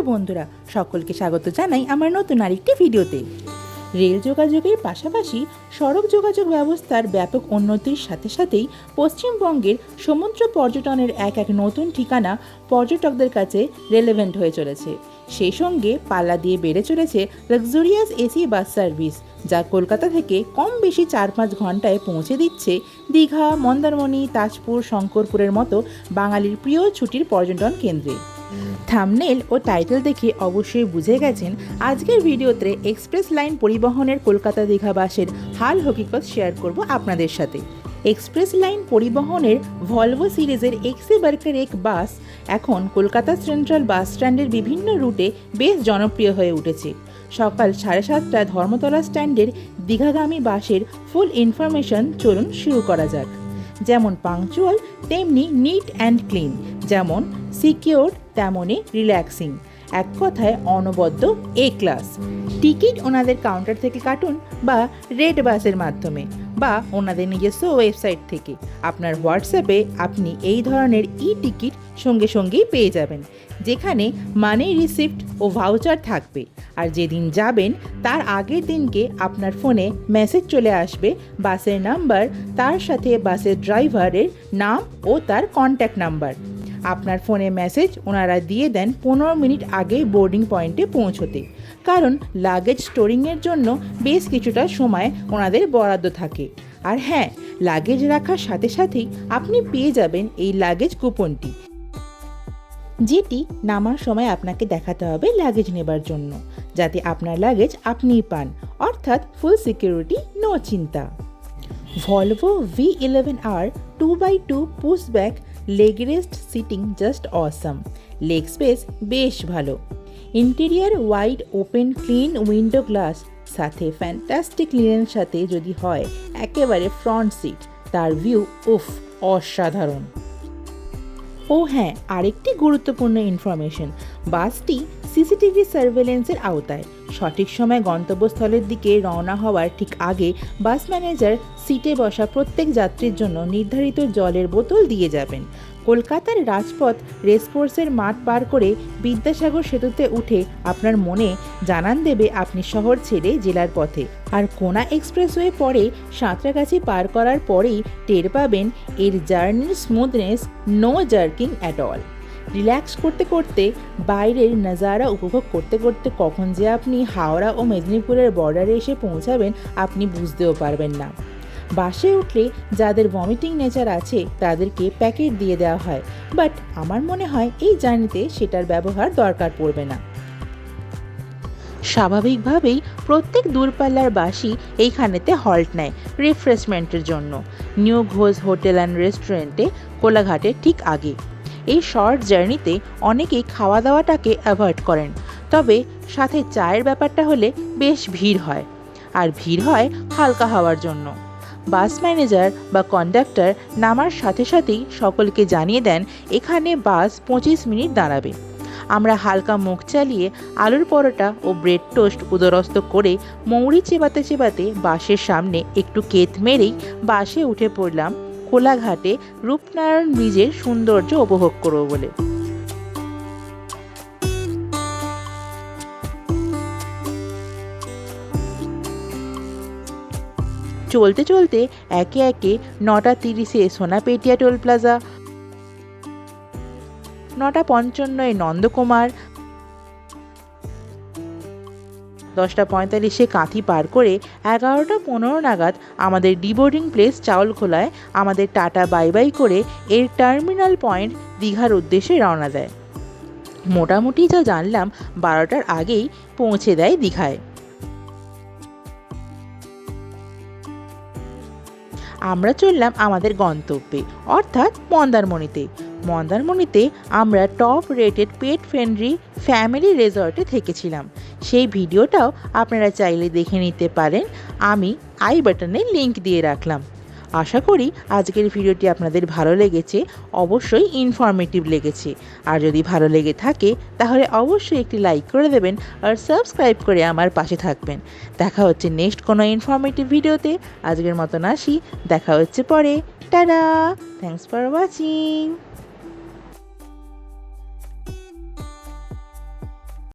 Hello বন্ধুরা, সকলকে স্বাগত জানাই আমার নতুন আরেকটি ভিডিওতে। রেল যোগাযোগের পাশাপাশি সড়ক যোগাযোগ ব্যবস্থার ব্যাপক উন্নতির সাথে সাথেই পশ্চিমবঙ্গের সমুদ্র পর্যটনের এক এক নতুন ঠিকানা পর্যটকদের কাছে রেলেভেন্ট হয়ে চলেছে। সেই সঙ্গে পাল্লা দিয়ে বেড়ে চলেছে লাক্সুরিয়াস এসি বাস সার্ভিস যা কলকাতা থেকে কম বেশি চার পাঁচ ঘন্টায় পৌঁছে দিচ্ছে দীঘা, মন্দারমণি, তাজপুর, শঙ্করপুরের মতো বাঙালির প্রিয় ছুটির পর্যটন কেন্দ্রে। থামনেল ও টাইটেল দেখে অবশ্যই বুঝে গেছেন আজকের ভিডিওতে এক্সপ্রেস লাইন পরিবহনের কলকাতা দীঘা বাসের হাল হকিকত শেয়ার করব আপনাদের সাথে। এক্সপ্রেস লাইন পরিবহনের ভলভো সিরিজের এক্সি বার্কের এক বাস এখন কলকাতা সেন্ট্রাল বাস স্ট্যান্ডের বিভিন্ন রুটে বেশ জনপ্রিয় হয়ে উঠেছে। সকাল সাড়ে সাতটায় ধর্মতলা স্ট্যান্ডের দীঘাগামী বাসের ফুল ইনফরমেশন চলুন শুরু করা যাক। যেমন পাংচুয়াল তেমনি নিট অ্যান্ড ক্লিন যেমন সিকিওর তেমনই রিল্যাক্সিং। এক কথায় অনবদ্য এ ক্লাস। টিকিট ওনাদের কাউন্টার থেকে কাটুন বা রেড বাসের মাধ্যমে বা ওনাদের নিজস্ব ওয়েবসাইট থেকে। আপনার হোয়াটসঅ্যাপে আপনি এই ধরনের ই টিকিট সঙ্গে সঙ্গেই পেয়ে যাবেন, যেখানে মানি রিসিপ্ট ও ভাউচার থাকবে। আর যেদিন যাবেন, তার আগের দিনকে আপনার ফোনে মেসেজ চলে আসবে বাসের নাম্বার, তার সাথে বাসের ড্রাইভারের নাম ও তার কন্ট্যাক্ট নাম্বার। আপনার ফোনে মেসেজ ওনারা দিয়ে দেন পনেরো মিনিট আগে বোর্ডিং পয়েন্টে পৌঁছতে। কারণ লাগেজ স্টোরিংয়ের জন্য বেশ কিছুটা সময় ওনাদের বরাদ্দ থাকে। আর হ্যাঁ লাগেজ রাখার সাথে সাথেই আপনি পেয়ে যাবেন এই লাগেজ কুপনটি। যেটি নামার সময় আপনাকে দেখাতে হবে লাগেজ নেবার জন্য, যাতে আপনার লাগেজ আপনিই পান। অর্থাৎ ফুল সিকিউরিটি নো চিন্তা। Volvo V eleven R two by two push back leg rest seating just awesome leg space বেশ ভালো। Interior wide open clean window glass সাথে ফ্যান্টাস্টিক লিনের সাথে যদি হয়, একেবারে ফ্রন্ট সিট তার ভিউ উফ, অসাধারণ। ও হ্যাঁ আরেকটি গুরুত্বপূর্ণ ইনফরমেশন বাসটি সিসিটিভি সার্ভেলেন্সের আওতায়। সঠিক সময় গন্তব্যস্থলের দিকে রওনা হওয়ার ঠিক আগে বাস ম্যানেজার সিটে বসা প্রত্যেক যাত্রীর জন্য নির্ধারিত জলের বোতল দিয়ে যাবেন। কলকাতার রাজপথ রেসকোর্সের মাঠ পার করে বিদ্যাসাগর সেতুতে উঠে আপনার মনে জানান দেবে আপনি শহর ছেড়ে জেলার পথে। আর কোনা এক্সপ্রেসওয়ে পরে সাঁতরাগাছি পার করার পরেই টের পাবেন এর জার্নির smoothness, no jerking at all. Relax করতে করতে বাইরের নাজারা উপভোগ করতে করতে কখন যে আপনি হাওড়া ও মেদিনীপুরের বর্ডারে এসে পৌঁছাবেন, আপনি বুঝতেও পারবেন না। বাসে উঠলে যাদের ভমিটিং নেচার আছে, তাদেরকে প্যাকেট দিয়ে দেওয়া হয়। বাট আমার মনে হয় এই জার্নিতে সেটার ব্যবহার দরকার পড়বে না। স্বাভাবিকভাবেই প্রত্যেক দূরপাল্লার বাসই এইখানেতে হল্ট নেয় রিফ্রেশমেন্টের জন্য। নিউ ঘোষ হোটেল অ্যান্ড রেস্টুরেন্টে কোলাঘাটের ঠিক আগে। এই শর্ট জার্নিতে অনেকেই খাওয়া দাওয়াটাকে অ্যাভয়েড করেন। তবে সাথে চায়ের ব্যাপারটা হলে বেশ ভিড় হয়, আর ভিড় হয় হালকা হওয়ার জন্য। বাস ম্যানেজার বা কন্ডাক্টর নামার সাথে সাথেই সকলকে জানিয়ে দেন, এখানে বাস পঁচিশ মিনিট দাঁড়াবে। আমরা হালকা মুখ চালিয়ে আলুর পরোটা ও ব্রেড টোস্ট উদরস্ত করে মৌরি চেবাতে চেবাতে বাসের সামনে একটু কেত মেরেই বাসে উঠে পড়লাম কোলাঘাটে রূপনারায়ণ ব্রিজের সৌন্দর্য উপভোগ করব বলে। চলতে চলতে একে একে নটা তিরিশে সোনাপেটিয়া টোল প্লাজা, নটা পঞ্চান্নয় নন্দকুমার দশটা পঁয়তাল্লিশে কাঁথি পার করে এগারোটা পনেরো নাগাদ আমাদের ডিবোর্ডিং প্লেস চাউলখোলায় আমাদের টাটা বাই বাই করে এর টার্মিনাল পয়েন্ট দীঘার উদ্দেশ্যে রওনা দেয়। মোটামুটি যা জানলাম, বারোটার আগেই পৌঁছে দেয় দীঘায়। আমরা চললাম আমাদের গন্তব্যে, অর্থাৎ মন্দারমণিতে। মন্দারমণিতে আমরা top rated pet friendly family রেজর্টে থেকেছিলাম। সেই ভিডিওটাও আপনারা চাইলে দেখে নিতে পারেন। আমি আই বাটনে লিংক দিয়ে রাখলাম। আশা করি আজকের ভিডিওটি আপনাদের ভালো লেগেছে, অবশ্যই ইনফরমেটিভ লেগেছে। আর যদি ভালো লেগে থাকে, তাহলে অবশ্যই একটি লাইক করে দেবেন আর সাবস্ক্রাইব করে আমার পাশে থাকবেন। দেখা হচ্ছে নেক্সট কোনো ইনফরমেটিভ ভিডিওতে। আজকের মতন আসি, দেখা হচ্ছে পরে। টাটা! Thanks for watching